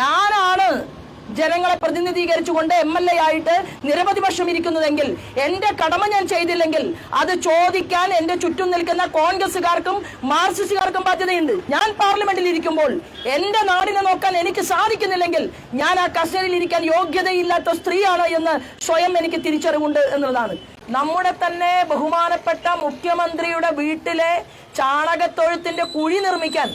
ഞാനാണ് ജനങ്ങളെ പ്രതിനിധീകരിച്ചുകൊണ്ട് M L A ആയിട്ട് നിരവധി വർഷം ഇരിക്കുന്നതെങ്കിൽ എന്റെ കടമ ഞാൻ ചെയ്തില്ലെങ്കിൽ അത് ചോദിക്കാൻ എന്റെ ചുറ്റും നിൽക്കുന്ന കോൺഗ്രസുകാർക്കും മാർക്സിസ്റ്റുകാർക്കും ബാധ്യതയുണ്ട്. ഞാൻ പാർലമെന്റിൽ ഇരിക്കുമ്പോൾ എന്റെ നാടിനെ നോക്കാൻ എനിക്ക് സാധിക്കുന്നില്ലെങ്കിൽ ഞാൻ ആ കസ്റ്റഡിയിൽ ഇരിക്കാൻ യോഗ്യതയില്ലാത്ത സ്ത്രീയാണ് എന്ന് സ്വയം എനിക്ക് തിരിച്ചറിവുണ്ട് എന്നുള്ളതാണ്. നമ്മുടെ തന്നെ ബഹുമാനപ്പെട്ട മുഖ്യമന്ത്രിയുടെ വീട്ടിലെ ചാണകത്തൊഴുത്തിന്റെ കുഴി നിർമ്മിക്കാൻ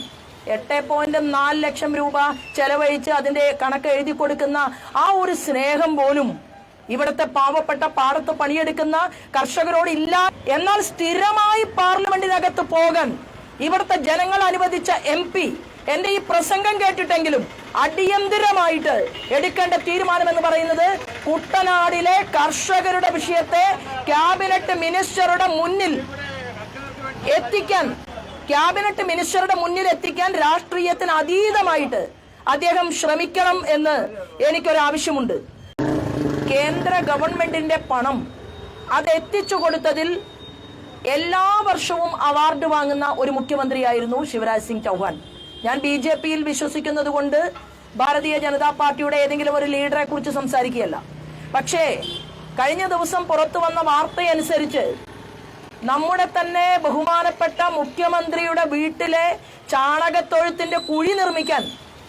എട്ട് പോയിന്റ് നാല് ലക്ഷം രൂപ ചെലവഴിച്ച് അതിന്റെ കണക്ക് എഴുതി കൊടുക്കുന്ന ആ ഒരു സ്നേഹം പോലും ഇവിടുത്തെ പാവപ്പെട്ട പാടത്ത് പണിയെടുക്കുന്ന കർഷകരോട് ഇല്ല. എന്നാൽ സ്ഥിരമായി പാർലമെന്റിനകത്ത് പോകാൻ ഇവിടുത്തെ ജനങ്ങൾ അനുവദിച്ച എം പി എന്റെ ഈ പ്രസംഗം കേട്ടിട്ടെങ്കിലും അടിയന്തിരമായിട്ട് എടുക്കേണ്ട തീരുമാനം എന്ന് പറയുന്നത് കുട്ടനാടിലെ കർഷകരുടെ വിഷയത്തെ ക്യാബിനറ്റ് മിനിസ്റ്ററുടെ മുന്നിൽ എത്തിക്കാൻ ക്യാബിനറ്റ് മിനിസ്റ്ററുടെ മുന്നിൽ എത്തിക്കാൻ രാഷ്ട്രീയത്തിന് അതീതമായിട്ട് അദ്ദേഹം ശ്രമിക്കണം എന്ന് എനിക്കൊരാവശ്യമുണ്ട്. കേന്ദ്ര ഗവൺമെന്റിന്റെ പണം അത് എത്തിച്ചു കൊടുത്തതിൽ എല്ലാ വർഷവും അവാർഡ് വാങ്ങുന്ന ഒരു മുഖ്യമന്ത്രിയായിരുന്നു ശിവരാജ് സിംഗ് ചൗഹാൻ. ഞാൻ ബി ജെ പിയിൽ വിശ്വസിക്കുന്നത് കൊണ്ട് ഭാരതീയ ജനതാ പാർട്ടിയുടെ ഏതെങ്കിലും ഒരു ലീഡറെ കുറിച്ച് സംസാരിക്കുകയല്ല. പക്ഷേ കഴിഞ്ഞ ദിവസം പുറത്തു വന്ന വാർത്തയനുസരിച്ച് നമ്മുടെ തന്നെ ബഹുമാനപ്പെട്ട മുഖ്യമന്ത്രിയുടെ വീട്ടിലെ ചാണകത്തൊഴുത്തിന്റെ കുഴി നിർമ്മിക്കാൻ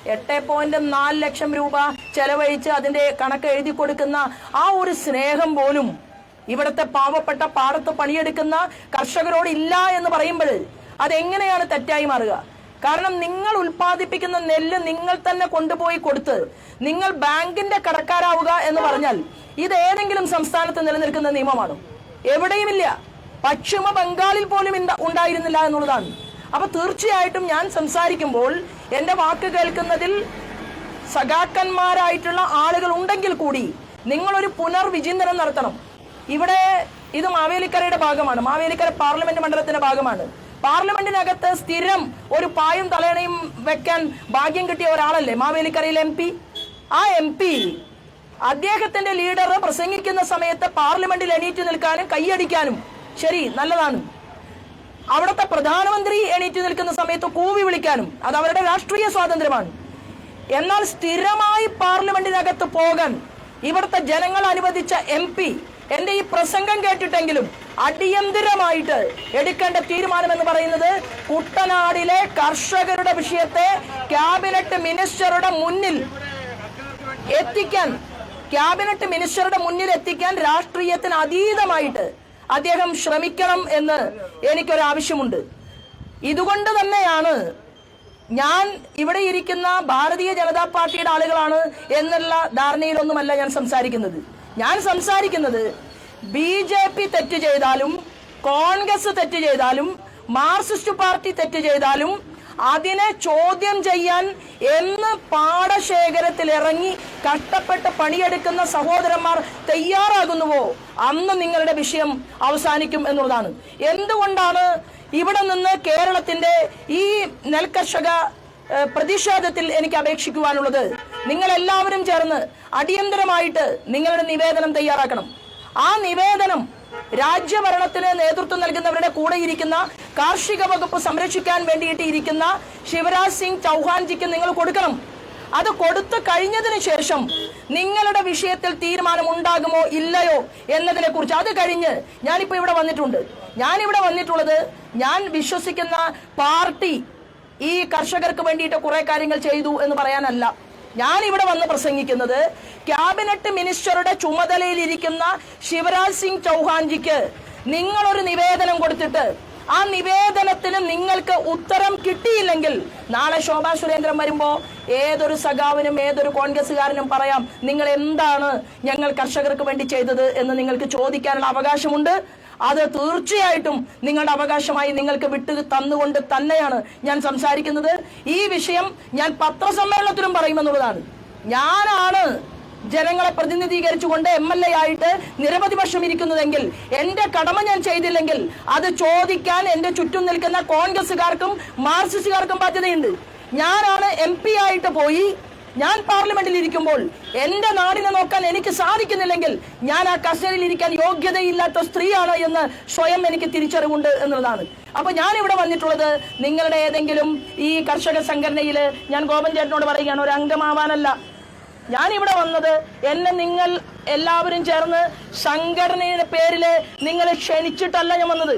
എട്ട് പോയിന്റ് നാല് ലക്ഷം രൂപ ചെലവഴിച്ച് അതിന്റെ കണക്ക് എഴുതി കൊടുക്കുന്ന ആ ഒരു സ്നേഹം പോലും ഇവിടുത്തെ പാവപ്പെട്ട പാടത്ത് പണിയെടുക്കുന്ന കർഷകരോട് ഇല്ല എന്ന് പറയുമ്പോൾ അതെങ്ങനെയാണ് തെറ്റായി മാറുക? കാരണം നിങ്ങൾ ഉൽപ്പാദിപ്പിക്കുന്ന നെല്ല് നിങ്ങൾ തന്നെ കൊണ്ടുപോയി കൊടുത്ത് നിങ്ങൾ ബാങ്കിന്റെ കടക്കാരാവുക എന്ന് പറഞ്ഞാൽ ഇത് ഏതെങ്കിലും സംസ്ഥാനത്ത് നിലനിൽക്കുന്ന നിയമമാണോ? എവിടെയുമില്ല പശ്ചിമ ബംഗാളിൽ പോലും ഉണ്ടായിരുന്നില്ല എന്നുള്ളതാണ്. അപ്പൊ തീർച്ചയായിട്ടും ഞാൻ സംസാരിക്കുമ്പോൾ എന്റെ വാക്ക് കേൾക്കുന്നതിൽ സഖാക്കന്മാരായിട്ടുള്ള ആളുകൾ ഉണ്ടെങ്കിൽ കൂടി നിങ്ങളൊരു പുനർവിചിന്തനം നടത്തണം. ഇവിടെ ഇത് മാവേലിക്കരയുടെ ഭാഗമാണ്. മാവേലിക്കര പാർലമെന്റ് മണ്ഡലത്തിന്റെ ഭാഗമാണ്. പാർലമെന്റിനകത്ത് സ്ഥിരം ഒരു പായും തലയണയും വെക്കാൻ ഭാഗ്യം കിട്ടിയ ഒരാളല്ലേ മാവേലിക്കരയിലെ എം പി? ആ എം പി അദ്ദേഹത്തിന്റെ ലീഡർ പ്രസംഗിക്കുന്ന സമയത്ത് പാർലമെന്റിൽ എണീറ്റ് നിൽക്കാനും കൈയടിക്കാനും ശരി നല്ലതാണ്. അവിടുത്തെ പ്രധാനമന്ത്രി എണീറ്റ് നിൽക്കുന്ന സമയത്ത് കൂവി വിളിക്കാനും അത് അവരുടെ രാഷ്ട്രീയ സ്വാതന്ത്ര്യമാണ്. എന്നാൽ സ്ഥിരമായി പാർലമെന്റിനകത്ത് പോകാൻ ഇവിടുത്തെ ജനങ്ങൾ അനുവദിച്ച എം പി എന്റെ ഈ പ്രസംഗം കേട്ടിട്ടെങ്കിലും അടിയന്തിരമായിട്ട് എടുക്കേണ്ട തീരുമാനം എന്ന് പറയുന്നത് കുട്ടനാടിലെ കർഷകരുടെ വിഷയത്തെ ക്യാബിനറ്റ് മിനിസ്റ്ററുടെ മുന്നിൽ എത്തിക്കാൻ ക്യാബിനറ്റ് മിനിസ്റ്ററുടെ മുന്നിൽ എത്തിക്കാൻ രാഷ്ട്രീയത്തിന് അതീതമായിട്ട് അദ്ദേഹം ശ്രമിക്കണം എന്ന് എനിക്കൊരാവശ്യമുണ്ട്. ഇതുകൊണ്ട് തന്നെയാണ് ഞാൻ ഇവിടെ ഇരിക്കുന്ന ഭാരതീയ ജനതാ പാർട്ടിയുടെ ആളുകളാണ് എന്നുള്ള ധാരണയിലൊന്നുമല്ല ഞാൻ സംസാരിക്കുന്നത്. ഞാൻ സംസാരിക്കുന്നത് ബി ജെ പി തെറ്റ് ചെയ്താലും കോൺഗ്രസ് തെറ്റ് ചെയ്താലും മാർക്സിസ്റ്റ് പാർട്ടി തെറ്റ് ചെയ്താലും അതിനെ ചോദ്യം ചെയ്യാൻ എന്ന് പാടശേഖരത്തിൽ ഇറങ്ങി കഷ്ടപ്പെട്ട് പണിയെടുക്കുന്ന സഹോദരന്മാർ തയ്യാറാകുന്നുവോ? അന്ന് നിങ്ങളുടെ വിഷയം അവസാനിക്കും എന്നുള്ളതാണ്. എന്തുകൊണ്ടാണ് ഇവിടെ നിന്ന് കേരളത്തിന്റെ ഈ നെൽകർഷക പ്രതിഷേധത്തിൽ എനിക്ക് അപേക്ഷിക്കുവാനുള്ളത്? നിങ്ങൾ എല്ലാവരും ചേർന്ന് അടിയന്തരമായിട്ട് നിങ്ങളുടെ നിവേദനം തയ്യാറാക്കണം. ആ നിവേദനം രാജ്യഭരണത്തിന് നേതൃത്വം നൽകുന്നവരുടെ കൂടെ ഇരിക്കുന്ന കാർഷിക വകുപ്പ് സംരക്ഷിക്കാൻ വേണ്ടിയിട്ട് ഇരിക്കുന്ന ശിവരാജ് സിംഗ് ചൗഹാൻജിക്ക് നിങ്ങൾ കൊടുക്കണം. അത് കൊടുത്തു കഴിഞ്ഞതിന് ശേഷം നിങ്ങളുടെ വിഷയത്തിൽ തീരുമാനം ഉണ്ടാകുമോ ഇല്ലയോ എന്നതിനെ കുറിച്ച് അത് കഴിഞ്ഞ് ഞാനിപ്പോ ഇവിടെ വന്നിട്ടുണ്ട്. ഞാനിവിടെ വന്നിട്ടുള്ളത് ഞാൻ വിശ്വസിക്കുന്ന പാർട്ടി ഈ കർഷകർക്ക് വേണ്ടിയിട്ട് കുറെ കാര്യങ്ങൾ ചെയ്തു എന്ന് പറയാനല്ല. ഞാൻ ഇവിടെ വന്ന് പ്രസംഗിക്കുന്നത് ക്യാബിനറ്റ് മിനിസ്റ്ററുടെ ചുമതലയിലിരിക്കുന്ന ശിവരാജ് സിംഗ് ചൗഹാൻജിക്ക് നിങ്ങളൊരു നിവേദനം കൊടുത്തിട്ട് ആ നിവേദനത്തിന് നിങ്ങൾക്ക് ഉത്തരം കിട്ടിയില്ലെങ്കിൽ നാളെ ശോഭാ സുരേന്ദ്രൻ വരുമ്പോ ഏതൊരു സഖാവിനും ഏതൊരു കോൺഗ്രസ്സുകാരനും പറയാം നിങ്ങൾ എന്താണ് ഞങ്ങൾ കർഷകർക്ക് വേണ്ടി ചെയ്തത്? എന്ന് നിങ്ങൾക്ക് ചോദിക്കാനുള്ള അവകാശമുണ്ട്. അത് തീർച്ചയായിട്ടും നിങ്ങളുടെ അവകാശമായി നിങ്ങൾക്ക് വിട്ടു തന്നുകൊണ്ട് തന്നെയാണ് ഞാൻ സംസാരിക്കുന്നത്. ഈ വിഷയം ഞാൻ പത്രസമ്മേളനത്തിലും പറയുമെന്നുള്ളതാണ്. ഞാനാണ് ജനങ്ങളെ പ്രതിനിധീകരിച്ചുകൊണ്ട് എം എൽ എ ആയിട്ട് നിരവധി വർഷം ഇരിക്കുന്നതെങ്കിൽ എന്റെ കടമ ഞാൻ ചെയ്തില്ലെങ്കിൽ അത് ചോദിക്കാൻ എന്റെ ചുറ്റും നിൽക്കുന്ന കോൺഗ്രസുകാർക്കും മാർക്സിസ്റ്റുകാർക്കും ബാധ്യതയുണ്ട്. ഞാനാണ് എം പി ആയിട്ട് പോയി ഞാൻ പാർലമെന്റിൽ ഇരിക്കുമ്പോൾ എന്റെ നാടിനെ നോക്കാൻ എനിക്ക് സാധിക്കുന്നില്ലെങ്കിൽ ഞാൻ ആ കസ്റ്റഡിയിൽ ഇരിക്കാൻ യോഗ്യതയില്ലാത്ത സ്ത്രീയാണ് എന്ന് സ്വയം എനിക്ക് തിരിച്ചറിവുണ്ട് എന്നുള്ളതാണ്. അപ്പൊ ഞാൻ ഇവിടെ വന്നിട്ടുള്ളത് നിങ്ങളുടെ ഏതെങ്കിലും ഈ കർഷക സംഘടനയിൽ ഞാൻ ഗോപൻ ചേട്ടനോട് പറയുകയാണ് ഒരു അംഗമാവാനല്ല. ഞാൻ ഇവിടെ വന്നത് എന്നെ നിങ്ങൾ എല്ലാവരും ചേർന്ന് സംഘടനയുടെ പേരിൽ നിങ്ങളെ ക്ഷണിച്ചിട്ടല്ല ഞാൻ വന്നത്.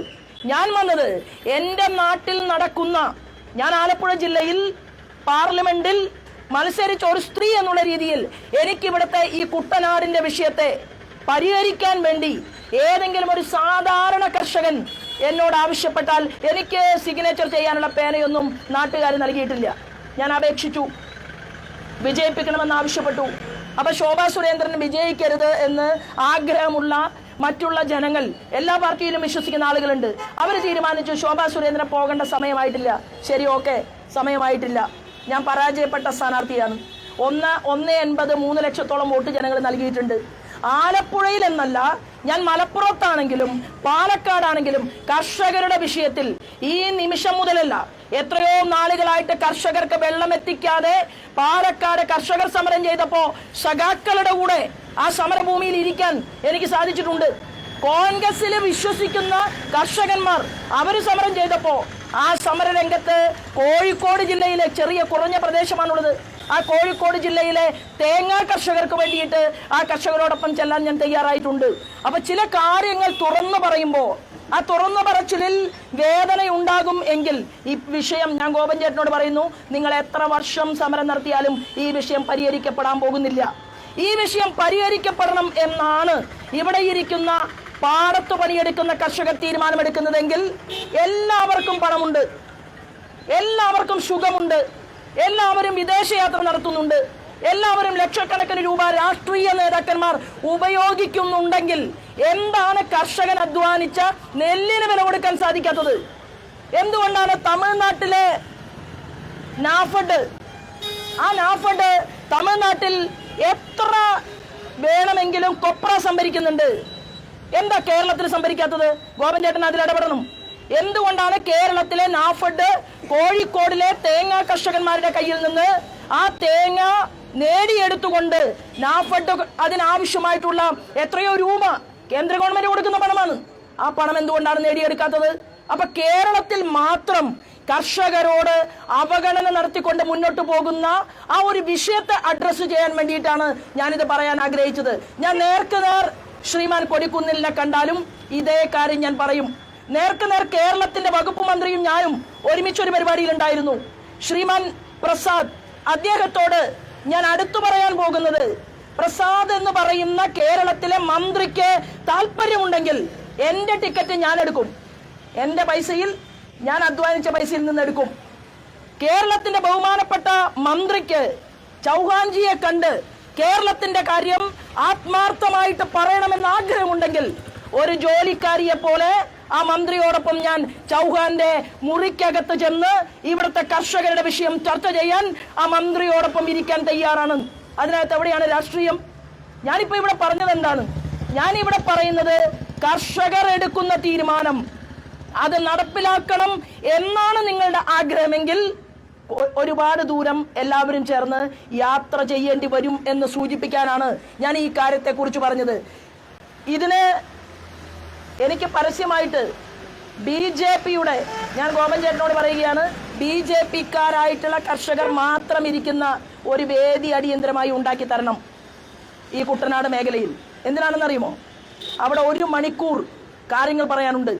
ഞാൻ വന്നത് എന്റെ നാട്ടിൽ നടക്കുന്ന ഞാൻ ആലപ്പുഴ ജില്ലയിൽ പാർലമെന്റിൽ മത്സരിച്ച ഒരു സ്ത്രീ എന്നുള്ള രീതിയിൽ എനിക്കിവിടുത്തെ ഈ കുട്ടനാടിന്റെ വിഷയത്തെ പരിഹരിക്കാൻ വേണ്ടി ഏതെങ്കിലും ഒരു സാധാരണ കർഷകൻ എന്നോട് ആവശ്യപ്പെട്ടാൽ എനിക്ക് സിഗ്നേച്ചർ ചെയ്യാനുള്ള പേനയൊന്നും നാട്ടുകാർ നൽകിയിട്ടില്ല. ഞാൻ അപേക്ഷിച്ചു. വിജയിപ്പിക്കണമെന്ന് ആവശ്യപ്പെട്ടു. അപ്പൊ ശോഭാ സുരേന്ദ്രൻ വിജയിക്കരുത് എന്ന് ആഗ്രഹമുള്ള മറ്റുള്ള ജനങ്ങൾ എല്ലാ പാർട്ടിയിലും വിശ്വസിക്കുന്ന ആളുകളുണ്ട്. അവർ തീരുമാനിച്ചു ശോഭാ സുരേന്ദ്രൻ പോകേണ്ട സമയമായിട്ടില്ല. ശരി ഓക്കെ. സമയമായിട്ടില്ല. ഞാൻ പരാജയപ്പെട്ട സ്ഥാനാർത്ഥിയാണ്. ഒന്ന് ഒന്ന് എൺപത് മൂന്ന് ലക്ഷത്തോളം വോട്ട് ജനങ്ങൾ നൽകിയിട്ടുണ്ട്. ആലപ്പുഴയിൽ എന്നല്ല ഞാൻ മലപ്പുറത്താണെങ്കിലും പാലക്കാടാണെങ്കിലും കർഷകരുടെ വിഷയത്തിൽ ഈ നിമിഷം മുതലല്ല എത്രയോ നാളുകളായിട്ട് കർഷകർക്ക് വെള്ളം എത്തിക്കാതെ പാലക്കാട് കർഷകർ സമരം ചെയ്തപ്പോ സഖാക്കളുടെ കൂടെ ആ സമരഭൂമിയിൽ ഇരിക്കാൻ എനിക്ക് സാധിച്ചിട്ടുണ്ട്. കോൺഗ്രസിൽ വിശ്വസിക്കുന്ന കർഷകന്മാർ അവർ സമരം ചെയ്തപ്പോ ആ സമര രംഗത്ത് കോഴിക്കോട് ജില്ലയിലെ ചെറിയ കുറഞ്ഞ പ്രദേശമാണുള്ളത്. ആ കോഴിക്കോട് ജില്ലയിലെ തേങ്ങാ കർഷകർക്ക് വേണ്ടിയിട്ട് ആ കർഷകരോടൊപ്പം ചെല്ലാൻ ഞാൻ തയ്യാറായിട്ടുണ്ട്. അപ്പൊ ചില കാര്യങ്ങൾ തുറന്നു പറയുമ്പോൾ ആ തുറന്ന പറച്ചിലിൽ വേദന ഉണ്ടാകും എങ്കിൽ ഈ വിഷയം ഞാൻ ഗോപൻ ചേട്ടനോട് പറയുന്നു. നിങ്ങൾ എത്ര വർഷം സമരം നടത്തിയാലും ഈ വിഷയം പരിഹരിക്കപ്പെടാൻ പോകുന്നില്ല. ഈ വിഷയം പരിഹരിക്കപ്പെടണം എന്നാണ് ഇവിടെ ഇരിക്കുന്ന പാടത്ത് പണിയെടുക്കുന്ന കർഷകർ തീരുമാനമെടുക്കുന്നതെങ്കിൽ എല്ലാവർക്കും പണമുണ്ട്. എല്ലാവർക്കും സുഖമുണ്ട്. എല്ലാവരും വിദേശയാത്ര നടത്തുന്നുണ്ട്. എല്ലാവരും ലക്ഷക്കണക്കിന് രൂപ രാഷ്ട്രീയ നേതാക്കന്മാർ ഉപയോഗിക്കുന്നുണ്ടെങ്കിൽ എന്താണ് കർഷകൻ അധ്വാനിച്ച നെല്ലിന് വില കൊടുക്കാൻ സാധിക്കാത്തത്? എന്തുകൊണ്ടാണ് തമിഴ്നാട്ടിലെ നാഫഡ്? ആ നാഫഡ് തമിഴ്നാട്ടിൽ എത്ര വേണമെങ്കിലും കൊപ്ര സംഭരിക്കുന്നുണ്ട്? എന്താ കേരളത്തിൽ സംഭരിക്കാത്തത്? ഗോപൻ ചേട്ടൻ അതിൽ ഇടപെടണം. എന്തുകൊണ്ടാണ് കേരളത്തിലെ നാഫഡ് കോഴിക്കോടിലെ തേങ്ങ കർഷകന്മാരുടെ കയ്യിൽ നിന്ന് ആ തേങ്ങ നേടിയെടുത്തുകൊണ്ട് നാഫഡ് അതിനാവശ്യമായിട്ടുള്ള എത്രയോ രൂപ കേന്ദ്ര ഗവൺമെന്റ് കൊടുക്കുന്ന പണമാണ്. ആ പണം എന്തുകൊണ്ടാണ് നേടിയെടുക്കാത്തത്? അപ്പൊ കേരളത്തിൽ മാത്രം കർഷകരോട് അവഗണന നടത്തിക്കൊണ്ട് മുന്നോട്ട് പോകുന്ന ആ ഒരു വിഷയത്തെ അഡ്രസ്സ് ചെയ്യാൻ വേണ്ടിയിട്ടാണ് ഞാനിത് പറയാൻ ആഗ്രഹിച്ചത്. ഞാൻ നേർക്ക് നേർ ശ്രീമാൻ കൊടിക്കുന്നിലിനെ കണ്ടാലും ഇതേ കാര്യം ഞാൻ പറയും. നേർക്ക് നേർ കേരളത്തിന്റെ വകുപ്പ് മന്ത്രിയും ഞാനും ഒരുമിച്ചൊരു പരിപാടിയിൽ ഉണ്ടായിരുന്നു ശ്രീമാൻ പ്രസാദ് അദ്ദേഹത്തോട് ഞാൻ അടുത്തു പറയാൻ പോകുന്നത്. പ്രസാദ് എന്ന് പറയുന്ന കേരളത്തിലെ മന്ത്രിക്ക് താല്പര്യമുണ്ടെങ്കിൽ എന്റെ ടിക്കറ്റ് ഞാൻ എടുക്കും. എന്റെ പൈസയിൽ ഞാൻ അധ്വാനിച്ച പൈസയിൽ നിന്ന് എടുക്കും. കേരളത്തിന്റെ ബഹുമാനപ്പെട്ട മന്ത്രിക്ക് ചൗഹാൻജിയെ കണ്ട് കേരളത്തിന്റെ കാര്യം ആത്മാർത്ഥമായിട്ട് പറയണമെന്ന് ആഗ്രഹമുണ്ടെങ്കിൽ ഒരു ജോലിക്കാരിയെ പോലെ ആ മന്ത്രിയോടൊപ്പം ഞാൻ ചൗഹാന്റെ മുറിക്കകത്ത് ചെന്ന് ഇവിടുത്തെ കർഷകരുടെ വിഷയം ചർച്ച ചെയ്യാൻ ആ മന്ത്രിയോടൊപ്പം ഇരിക്കാൻ തയ്യാറാണ്. അതിനകത്ത് എവിടെയാണ് രാഷ്ട്രീയം? ഞാനിപ്പോ ഇവിടെ പറഞ്ഞത് എന്താണ്? ഞാനിവിടെ പറയുന്നത് കർഷകർ എടുക്കുന്ന തീരുമാനം. അത് നടപ്പിലാക്കണം എന്നാണ് നിങ്ങളുടെ ആഗ്രഹമെങ്കിൽ ഒരുപാട് ദൂരം എല്ലാവരും ചേർന്ന് യാത്ര ചെയ്യേണ്ടി വരും എന്ന് സൂചിപ്പിക്കാനാണ് ഞാൻ ഈ കാര്യത്തെക്കുറിച്ച് പറഞ്ഞത്. ഇതിന് എനിക്ക് പരസ്യമായിട്ട് ബി ജെ പിയുടെ ഞാൻ ഗോപൻ ചേട്ടനോട് പറയുകയാണ് ബി ജെ പിക്കാരായിട്ടുള്ള കർഷകർ മാത്രം ഇരിക്കുന്ന ഒരു വേദി അടിയന്തരമായി ഉണ്ടാക്കി തരണം ഈ കുട്ടനാട് മേഖലയിൽ. എന്തിനാണെന്നറിയുമോ? അവിടെ ഒരു മണിക്കൂർ കാര്യങ്ങൾ പറയാനുണ്ട്.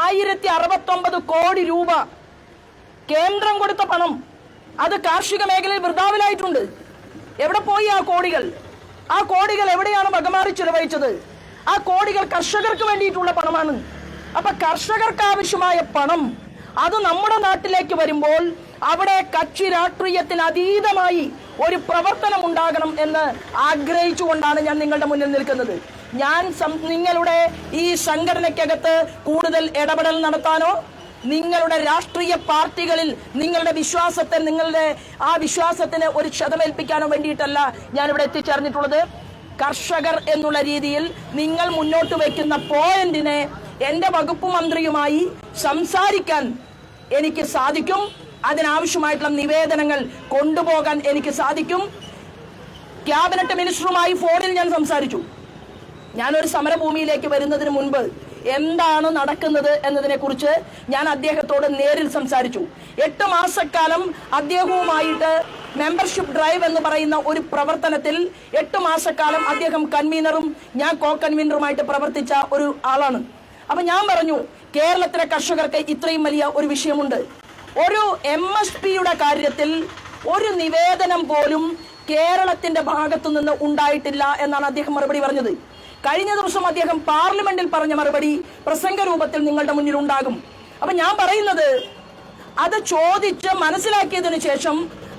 ആയിരത്തി അറുപത്തൊമ്പത് കോടി രൂപ കേന്ദ്രം കൊടുത്ത പണം അത് കാർഷിക മേഖലയിൽ വൃതാവിലായിട്ടുണ്ട്. എവിടെ പോയി ആ കോടികൾ? ആ കോടികൾ എവിടെയാണ് വകമാറി ചെലവഴിച്ചത്? ആ കോടികൾ കർഷകർക്ക് വേണ്ടിയിട്ടുള്ള പണമാണ്. അപ്പൊ കർഷകർക്ക് ആവശ്യമായ പണം അത് നമ്മുടെ നാട്ടിലേക്ക് വരുമ്പോൾ അവിടെ കക്ഷി രാഷ്ട്രീയത്തിന് അതീതമായി ഒരു പ്രവർത്തനം ഉണ്ടാകണം എന്ന് ആഗ്രഹിച്ചുകൊണ്ടാണ് ഞാൻ നിങ്ങളുടെ മുന്നിൽ നിൽക്കുന്നത്. ഞാൻ നിങ്ങളുടെ ഈ സംഘടനയ്ക്കകത്ത് കൂടുതൽ ഇടപെടൽ നടത്താനോ നിങ്ങളുടെ രാഷ്ട്രീയ പാർട്ടികളിൽ നിങ്ങളുടെ വിശ്വാസത്തെ നിങ്ങളുടെ ആ വിശ്വാസത്തിന് ഒരു ക്ഷതമേൽപ്പിക്കാനോ വേണ്ടിയിട്ടല്ല ഞാനിവിടെ എത്തിച്ചേർന്നിട്ടുള്ളത്. കർഷകർ എന്നുള്ള രീതിയിൽ നിങ്ങൾ മുന്നോട്ട് വയ്ക്കുന്ന പോയിന്റിനെ എന്റെ വകുപ്പ് മന്ത്രിയുമായി സംസാരിക്കാൻ എനിക്ക് സാധിക്കും. അതിനാവശ്യമായിട്ടുള്ള നിവേദനങ്ങൾ കൊണ്ടുപോകാൻ എനിക്ക് സാധിക്കും. ക്യാബിനറ്റ് മിനിസ്റ്ററുമായി ഫോണിൽ ഞാൻ സംസാരിച്ചു. ഞാനൊരു സമരഭൂമിയിലേക്ക് വരുന്നതിന് മുൻപ് എന്താണ് നടക്കുന്നത് എന്നതിനെ കുറിച്ച് ഞാൻ അദ്ദേഹത്തോട് നേരിൽ സംസാരിച്ചു. എട്ട് മാസക്കാലം അദ്ദേഹവുമായിട്ട് മെമ്പർഷിപ്പ് ഡ്രൈവ് എന്ന് പറയുന്ന ഒരു പ്രവർത്തനത്തിൽ എട്ട് മാസക്കാലം അദ്ദേഹം കൺവീനറും ഞാൻ കോ കൺവീനറുമായിട്ട് പ്രവർത്തിച്ച ഒരു ആളാണ്. അപ്പൊ ഞാൻ പറഞ്ഞു കേരളത്തിലെ കർഷകർക്ക് ഇത്രയും വലിയ ഒരു വിഷയമുണ്ട്. ഒരു എം എസ് പിയുടെ കാര്യത്തിൽ ഒരു നിവേദനം പോലും കേരളത്തിന്റെ ഭാഗത്തു നിന്ന് ഉണ്ടായിട്ടില്ല എന്നാണ് അദ്ദേഹം മറുപടി പറഞ്ഞത്. കഴിഞ്ഞ ദിവസം അദ്ദേഹം പാർലമെന്റിൽ പറഞ്ഞ മറുപടി പ്രസംഗ രൂപത്തിൽ നിങ്ങളുടെ മുന്നിൽ ഉണ്ടാകും. അപ്പൊ ഞാൻ പറയുന്നത് അത് ചോദിച്ച് മനസ്സിലാക്കിയതിനു ശേഷം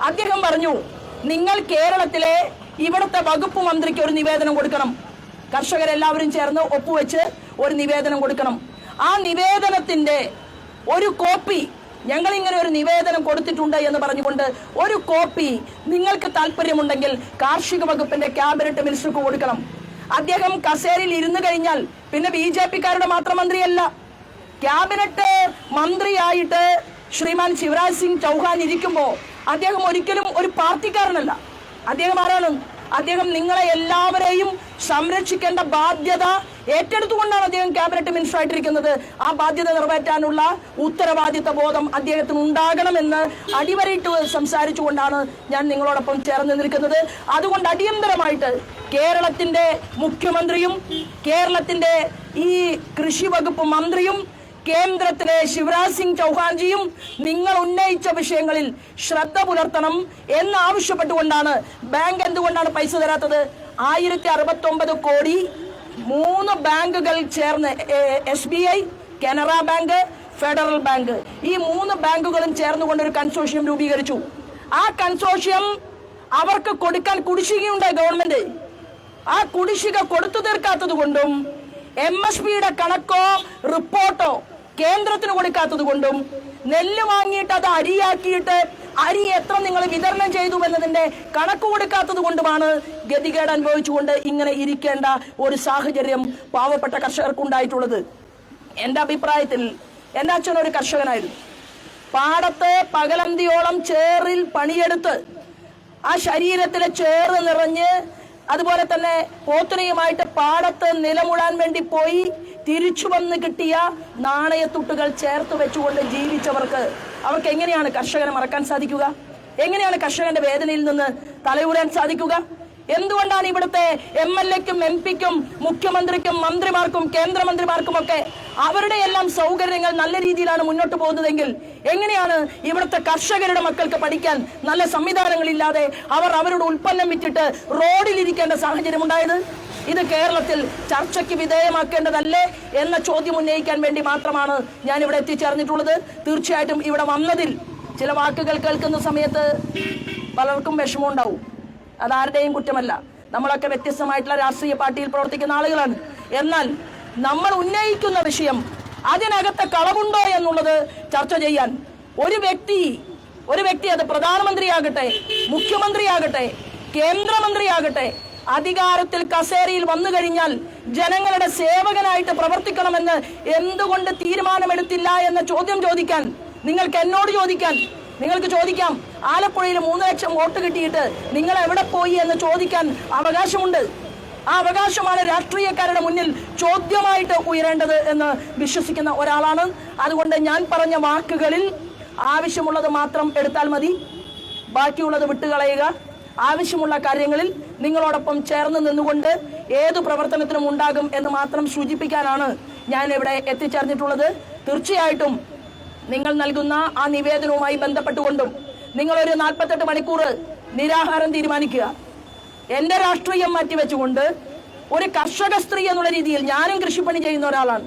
അദ്ദേഹം പറഞ്ഞു നിങ്ങൾ കേരളത്തിലെ ഇവിടുത്തെ വകുപ്പ് മന്ത്രിക്ക് ഒരു നിവേദനം കൊടുക്കണം. കർഷകരെല്ലാവരും ചേർന്ന് ഒപ്പുവെച്ച് ഒരു നിവേദനം കൊടുക്കണം. ആ നിവേദനത്തിന്റെ ഒരു കോപ്പി ഞങ്ങൾ ഇങ്ങനെ ഒരു നിവേദനം കൊടുത്തിട്ടുണ്ട് എന്ന് പറഞ്ഞുകൊണ്ട് ഒരു കോപ്പി നിങ്ങൾക്ക് താല്പര്യമുണ്ടെങ്കിൽ കാർഷിക വകുപ്പിന്റെ ക്യാബിനറ്റ് മിനിസ്റ്റർക്ക് കൊടുക്കണം. അദ്ദേഹം കസേരയിൽ ഇരുന്നു കഴിഞ്ഞാൽ പിന്നെ ബി ജെ പിക്കാരുടെ മാത്രം മന്ത്രിയല്ല ക്യാബിനറ്റ് മന്ത്രിയായിട്ട് ശ്രീമാൻ ശിവരാജ് സിംഗ് ചൗഹാൻ ഇരിക്കുമ്പോൾ അദ്ദേഹം ഒരിക്കലും ഒരു പാർട്ടിക്കാരനല്ല. അദ്ദേഹം ആരാണ്? അദ്ദേഹം നിങ്ങളെ എല്ലാവരെയും സംരക്ഷിക്കേണ്ട ബാധ്യത ഏറ്റെടുത്തുകൊണ്ടാണ് അദ്ദേഹം ക്യാബിനറ്റ് മിനിസ്റ്റർ ആയിട്ടിരിക്കുന്നത്. ആ ബാധ്യത നിറവേറ്റാനുള്ള ഉത്തരവാദിത്ത ബോധം അദ്ദേഹത്തിന് ഉണ്ടാകണമെന്ന് അടിവരയിട്ട് സംസാരിച്ചുകൊണ്ടാണ് ഞാൻ നിങ്ങളോടൊപ്പം ചേർന്ന് നിൽക്കുന്നത്. അതുകൊണ്ട് അടിയന്തരമായിട്ട് കേരളത്തിന്റെ മുഖ്യമന്ത്രിയും കേരളത്തിന്റെ ഈ കൃഷി വകുപ്പ് മന്ത്രിയും കേന്ദ്രത്തിലെ ശിവരാജ് സിംഗ് ചൗഹാൻജിയും നിങ്ങൾ ഉന്നയിച്ച വിഷയങ്ങളിൽ ശ്രദ്ധ പുലർത്തണം എന്നാവശ്യപ്പെട്ടുകൊണ്ടാണ് ബാങ്ക് എന്തുകൊണ്ടാണ് പൈസ തരാത്തത്? ആയിരത്തി അറുപത്തൊമ്പത് കോടി മൂന്ന് ബാങ്കുകൾ ചേർന്ന് S B I Canara bank federal bank. ഈ മൂന്ന് ബാങ്കുകളും ചേർന്നുകൊണ്ട് ഒരു കൺസോഷ്യം രൂപീകരിച്ചു. ആ കൺസോഷ്യം അവർക്ക് കൊടുക്കാൻ കുടിശ്ശികയുണ്ട് ഗവൺമെന്റ്. ആ കുടിശ്ശിക കൊടുത്തു തീർക്കാത്തത് കൊണ്ടും എം എസ് പിയുടെ കണക്കോ റിപ്പോർട്ടോ കേന്ദ്രത്തിന് കൊടുക്കാത്തത് കൊണ്ടും നെല്ല് വാങ്ങിയിട്ട് അത് അരിയാക്കിയിട്ട് അരി എത്ര നിങ്ങൾ വിതരണം ചെയ്തു എന്നതിന്റെ കണക്ക് കൊടുക്കാത്തത് കൊണ്ടുമാണ് ഗതികേട് അനുഭവിച്ചുകൊണ്ട് ഇങ്ങനെ ഇരിക്കേണ്ട ഒരു സാഹചര്യം പാവപ്പെട്ട കർഷകർക്ക് ഉണ്ടായിട്ടുള്ളത് എന്റെ അഭിപ്രായത്തിൽ എന്റെ അച്ഛൻ ഒരു കർഷകനായിരുന്നു. പാടത്ത് പകലന്തിയോളം ചേറിൽ പണിയെടുത്ത് ആ ശരീരത്തിലെ ചേറ് നിറഞ്ഞ് അതുപോലെ തന്നെ പോത്തുനയുമായിട്ട് പാടത്ത് നിലമുഴാൻ വേണ്ടി പോയി തിരിച്ചു വന്ന് കിട്ടിയ നാണയത്തുട്ടുകൾ ചേർത്ത് വെച്ചുകൊണ്ട് ജീവിച്ചവർക്ക് അവർക്ക് എങ്ങനെയാണ് കർഷകനെ മറക്കാൻ സാധിക്കുക? എങ്ങനെയാണ് കർഷകന്റെ വേദനയിൽ നിന്ന് തലയൂരാൻ സാധിക്കുക? എന്തുകൊണ്ടാണ് ഇവിടുത്തെ എം എൽ എക്കും എം പിക്കും മുഖ്യമന്ത്രിക്കും മന്ത്രിമാർക്കും കേന്ദ്രമന്ത്രിമാർക്കും ഒക്കെ അവരുടെ എല്ലാം സൗകര്യങ്ങൾ നല്ല രീതിയിലാണ് മുന്നോട്ട് പോകുന്നതെങ്കിൽ എങ്ങനെയാണ് ഇവിടുത്തെ കർഷകരുടെ മക്കൾക്ക് പഠിക്കാൻ നല്ല സംവിധാനങ്ങളില്ലാതെ അവർ അവരുടെ ഉൽപ്പന്നം വിറ്റിട്ട് റോഡിലിരിക്കേണ്ട സാഹചര്യം ഉണ്ടായത്? ഇത് കേരളത്തിൽ ചർച്ചയ്ക്ക് വിധേയമാക്കേണ്ടതല്ലേ എന്ന ചോദ്യം ഉന്നയിക്കാൻ വേണ്ടി മാത്രമാണ് ഞാൻ ഇവിടെ എത്തിച്ചേർന്നിട്ടുള്ളത്. തീർച്ചയായിട്ടും ഇവിടെ വന്നതിൽ ചില വാക്കുകൾ കേൾക്കുന്ന സമയത്ത് പലർക്കും വിഷമമുണ്ടാവും. അതാരുടെയും കുറ്റമല്ല. നമ്മളൊക്കെ വ്യത്യസ്തമായിട്ടുള്ള രാഷ്ട്രീയ പാർട്ടിയിൽ പ്രവർത്തിക്കുന്ന ആളുകളാണ്. എന്നാൽ നമ്മൾ ഉന്നയിക്കുന്ന വിഷയം അതിനകത്തെ കളവുണ്ടോ എന്നുള്ളത് ചർച്ച ചെയ്യാൻ ഒരു വ്യക്തി ഒരു വ്യക്തി അത് പ്രധാനമന്ത്രിയാകട്ടെ മുഖ്യമന്ത്രിയാകട്ടെ കേന്ദ്രമന്ത്രിയാകട്ടെ അധികാരത്തിൽ കസേരയിൽ വന്നു കഴിഞ്ഞാൽ ജനങ്ങളുടെ സേവകനായിട്ട് പ്രവർത്തിക്കണമെന്ന് എന്തുകൊണ്ട് തീരുമാനമെടുത്തില്ല എന്ന ചോദ്യം ചോദിക്കാൻ നിങ്ങൾക്ക് എന്നോട് ചോദിക്കാൻ നിങ്ങൾക്ക് ചോദിക്കാം ആലപ്പുഴയിൽ മൂന്ന് ലക്ഷം വോട്ട് കിട്ടിയിട്ട് നിങ്ങൾ എവിടെ പോയി എന്ന് ചോദിക്കാൻ അവകാശമുണ്ട്. ആ അവകാശമാണ് രാഷ്ട്രീയക്കാരുടെ മുന്നിൽ ചോദ്യമായിട്ട് ഉയരേണ്ടത് എന്ന് വിശ്വസിക്കുന്ന ഒരാളാണ്. അതുകൊണ്ട് ഞാൻ പറഞ്ഞ വാക്കുകളിൽ ആവശ്യമുള്ളത് മാത്രം എടുത്താൽ മതി. ബാക്കിയുള്ളത് വിട്ടുകളയുക. ആവശ്യമുള്ള കാര്യങ്ങളിൽ നിങ്ങളോടൊപ്പം ചേർന്ന് നിന്നുകൊണ്ട് ഏത് പ്രവർത്തനത്തിനും ഉണ്ടാകും എന്ന് മാത്രം സൂചിപ്പിക്കാനാണ് ഞാൻ ഇവിടെ എത്തിച്ചേർന്നിട്ടുള്ളത്. തീർച്ചയായിട്ടും നിങ്ങൾ നൽകുന്ന ആ നിവേദനവുമായി ബന്ധപ്പെട്ടുകൊണ്ടും നിങ്ങൾ ഒരു നാൽപ്പത്തെട്ട് മണിക്കൂർ നിരാഹാരം തീരുമാനിക്കുക. എന്റെ രാഷ്ട്രീയം മാറ്റിവെച്ചുകൊണ്ട് ഒരു കർഷക സ്ത്രീ എന്നുള്ള രീതിയിൽ ഞാനും കൃഷിപ്പണി ചെയ്യുന്ന ഒരാളാണ്.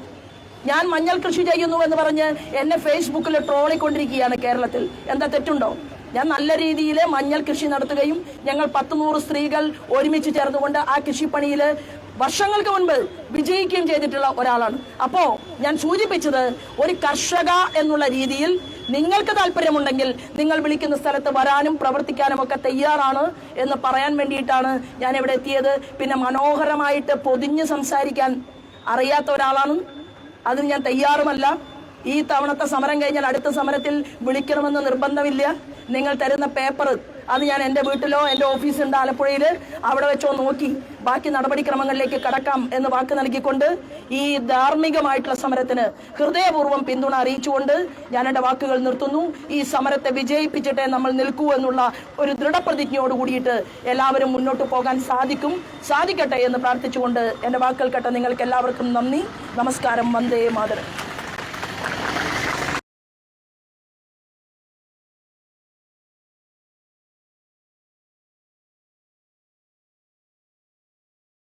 ഞാൻ മഞ്ഞൾ കൃഷി ചെയ്യുന്നു എന്ന് പറഞ്ഞ് എന്നെ ഫേസ്ബുക്കിൽ ട്രോളിക്കൊണ്ടിരിക്കുകയാണ് കേരളത്തിൽ. എന്താ തെറ്റുണ്ടോ? ഞാൻ നല്ല രീതിയിൽ മഞ്ഞൾ കൃഷി നടത്തുകയും ഞങ്ങൾ പത്ത് നൂറ് സ്ത്രീകൾ ഒരുമിച്ച് ചേർന്നുകൊണ്ട് ആ കൃഷിപ്പണിയിൽ വർഷങ്ങൾക്ക് മുൻപ് വിജയിക്കുകയും ചെയ്തിട്ടുള്ള ഒരാളാണ്. അപ്പോ ഞാൻ സൂചിപ്പിച്ചത് ഒരു കർഷക എന്നുള്ള രീതിയിൽ നിങ്ങൾക്ക് താല്പര്യമുണ്ടെങ്കിൽ നിങ്ങൾ വിളിക്കുന്ന സ്ഥലത്ത് വരാനും പ്രവർത്തിക്കാനും ഒക്കെ തയ്യാറാണ് എന്ന് പറയാൻ വേണ്ടിയിട്ടാണ് ഞാൻ ഇവിടെ എത്തിയത്. പിന്നെ മനോഹരമായിട്ട് പൊതിഞ്ഞ് സംസാരിക്കാൻ അറിയാത്ത ഒരാളാണ്. അതിന് ഞാൻ തയ്യാറുമല്ല. ഈ തവണത്തെ സമരം കഴിഞ്ഞാൽ അടുത്ത സമരത്തിൽ വിളിക്കണമെന്ന് നിർബന്ധമില്ല. നിങ്ങൾ തരുന്ന പേപ്പർ അത് ഞാൻ എന്റെ വീട്ടിലോ എന്റെ ഓഫീസുണ്ട് ആലപ്പുഴയിൽ. അവിടെ വെച്ചോ നോക്കി. ബാക്കി നടപടിക്രമങ്ങളിലേക്ക് കടക്കാം എന്ന് വാക്ക് നൽകിക്കൊണ്ട് ഈ ധാർമ്മികമായിട്ടുള്ള സമരത്തിന് ഹൃദയപൂർവം പിന്തുണ അറിയിച്ചുകൊണ്ട് ഞാൻ എന്റെ വാക്കുകൾ നിർത്തുന്നു. ഈ സമരത്തെ വിജയിപ്പിച്ചിട്ടേ നമ്മൾ നിൽക്കൂ എന്നുള്ള ഒരു ദൃഢപ്രതിജ്ഞയോട് കൂടിയിട്ട് എല്ലാവരും മുന്നോട്ട് പോകാൻ സാധിക്കും. സാധിക്കട്ടെ എന്ന് പ്രാർത്ഥിച്ചുകൊണ്ട് എന്റെ വാക്കുകൾ കേട്ട നിങ്ങൾക്ക് എല്ലാവർക്കും നന്ദി. നമസ്കാരം. വന്ദേ മാതരം.